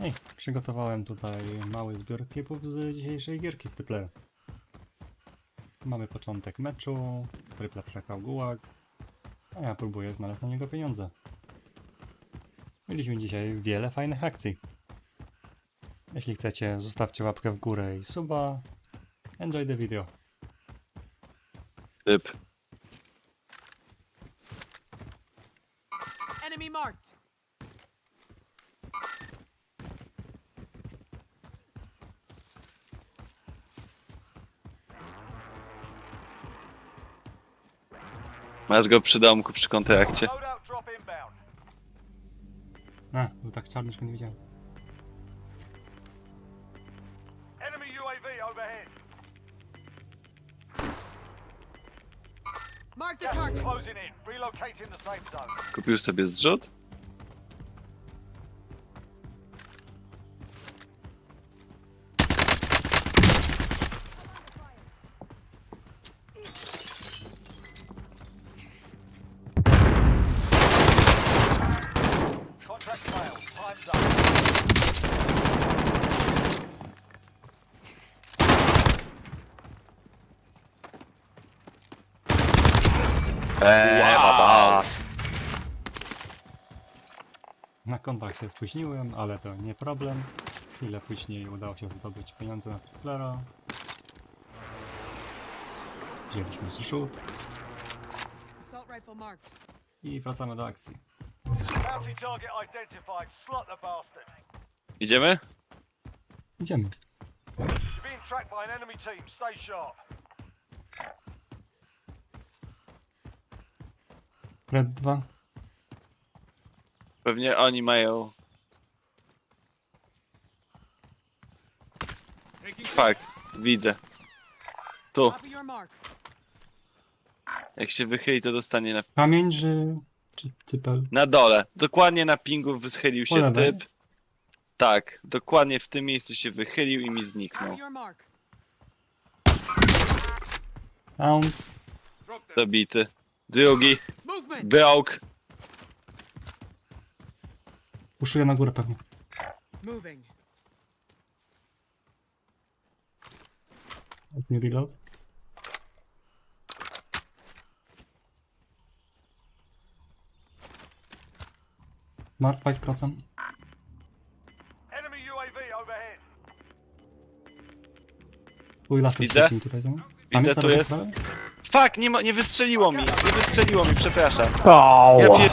Ej, przygotowałem tutaj mały zbiór klipów z dzisiejszej gierki z Typlera. Mamy początek meczu, Trypla przegrał gułag, a ja próbuję znaleźć na niego pieniądze. Mieliśmy dzisiaj wiele fajnych akcji. Jeśli chcecie, zostawcie łapkę w górę i suba. Enjoy the video. Typ. Enemy marked. Masz go przy domku, przy kontrakcie. Loadout drop inbound. A, był tak czarny, że go nie widziałem. Enemy UAV overhead. Mark the Gas is target. closing in. Relocating the safe zone. Kupił sobie zrzut? Eee, baba. Na kontach się spóźniłem, ale to nie problem. Chwilę później udało się zdobyć pieniądze na Triplera. Wzięliśmy zrzut Assault rifle marked. i wracamy do akcji. Bounty target identified. Slot the bastard. Idziemy? Idziemy. You're being tracked by an enemy team. Stay sharp. Red 2. Pewnie oni mają... Fakt, widzę. Tu, Copy your mark. jak się wychyli, to dostanie na, Kamień, czy, czy cypel? na dole. Dokładnie na pingu wychylił Po się lewej? typ. Tak, dokładnie w tym miejscu się wychylił i mi zniknął. Your mark. Down. Dobity. Drugi. Movement. Broke. Puszuję na górę pewnie. Moving. Let me reload. Martwa i skracam. Enemy UAV overhead. Twój laser Widzę. mi tutaj za mną. Tam Widzę, tu jest. Fuck, nie, ma, nie wystrzeliło mi. Nie wystrzeliło mi, przepraszam. Oh. Ja pier...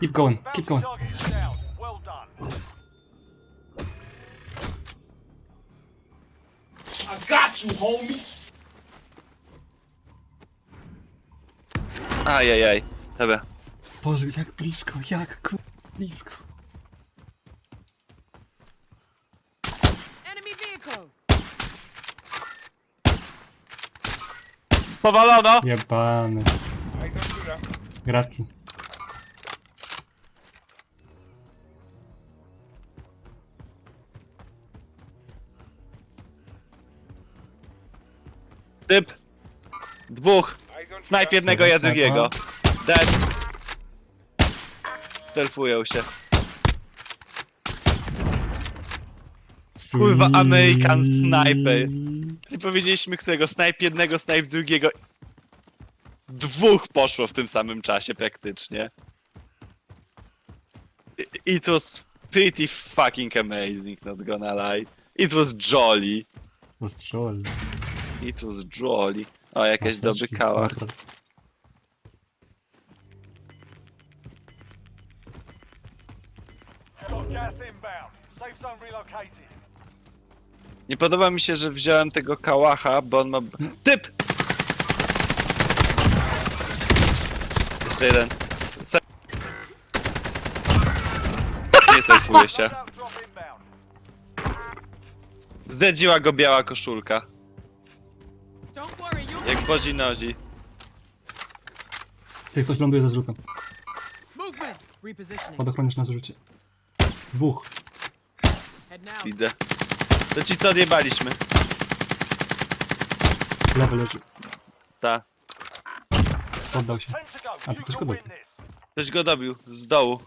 Keep going, keep going. target is down. Well done. Ajajaj. Dobra. Boże, jak blisko, jak ku- blisko. Powalono! Jebany. Gratki. Typ. Dwóch. Snajp jednego, ja drugiego. Dead. Selfują się. Kurwa, Sweet. American Sniper. Nie powiedzieliśmy którego. Snajp jednego, snajp drugiego. Dwóch poszło w tym samym czasie praktycznie. I- It was pretty fucking amazing, not gonna lie. It was jolly. Postrzol. It was jolly. O, jakiś dobry kałach. Got gas inbound. Safe zone relocated. Nie podoba mi się, że wziąłem tego kałacha, bo on ma... Typ! Jeszcze jeden. Se... Nie selfuje się. Zdedziła go biała koszulka. Don't worry, you Jak bozi nozi. Ty, ktoś ląduje ze zrzutem. movement. Repositioning. Na zrzucie. Dwóch. Head now. Widzę. To ci co odjebaliśmy. Lewy leży. Ta. Poddał się. To. A, You ktoś go dobił. Ktoś go dobił z dołu.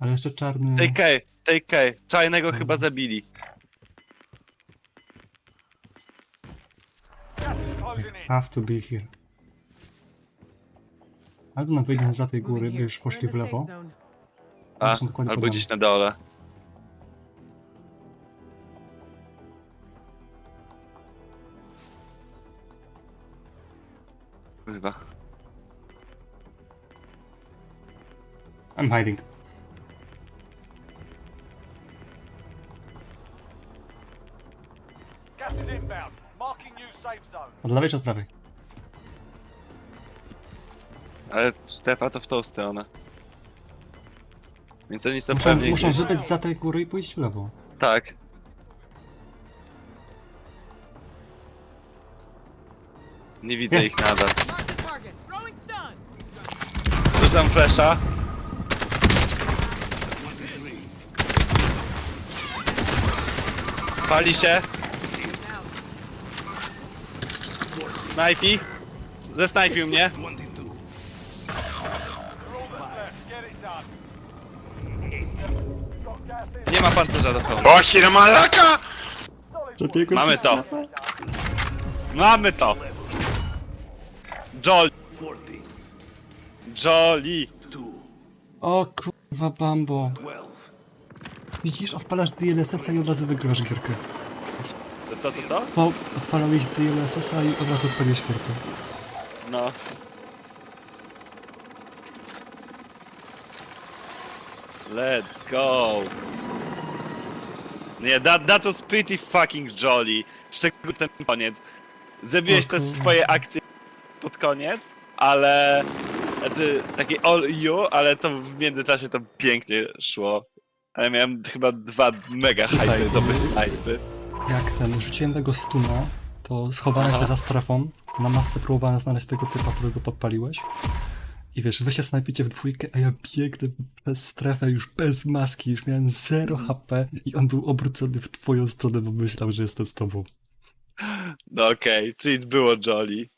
Ale jeszcze czarny... Tej K. Take care. Czarnego chyba zabili. Have to be here. Albo na wyjdziemy za tej góry, by już poszli w lewo. A, dokładnie albo gdzieś na dole. Kurwa. I'm hiding. Gas is inbound. Marking new safe zone. Od lewej czy od prawej? Ale Stefa to w tą stronę. Więc oni są Muszą, pewnie muszą gdzieś... wybyć za tej góry i pójść w lewo. Tak. Nie widzę Jest. ich nadal. Rzucam flesza. Pali się. Snajpi. Zesnajpił mnie. Nie ma pancerza do pełna. Bohira malaka! Mamy to. Mamy to. Jolly. Jolly. O kurwa bambo. Widzisz, odpalasz DLSS-a i od razu wygrywasz gierkę. Że Co, co, co? Bo odpalałeś DLSS-a i od razu odpaliłeś gierkę. No. Let's go. Nie, that, that was pretty fucking jolly. Szczególnie ten koniec. Zrobiłeś te swoje akcje pod koniec, ale... Znaczy, takie all you, ale to w międzyczasie to pięknie szło. Ale miałem chyba dwa mega hypy, dobre snajpy. Jak ten, rzuciłem tego stuna, to schowałem się za strefą, na masce próbowałem znaleźć tego typa, którego podpaliłeś. I wiesz, wy się snajpicie w dwójkę, a ja biegnę przez strefę już bez maski, już miałem 0 HP i on był obrócony w twoją stronę, bo myślał, że jestem z tobą. No okej, czyli było jolly.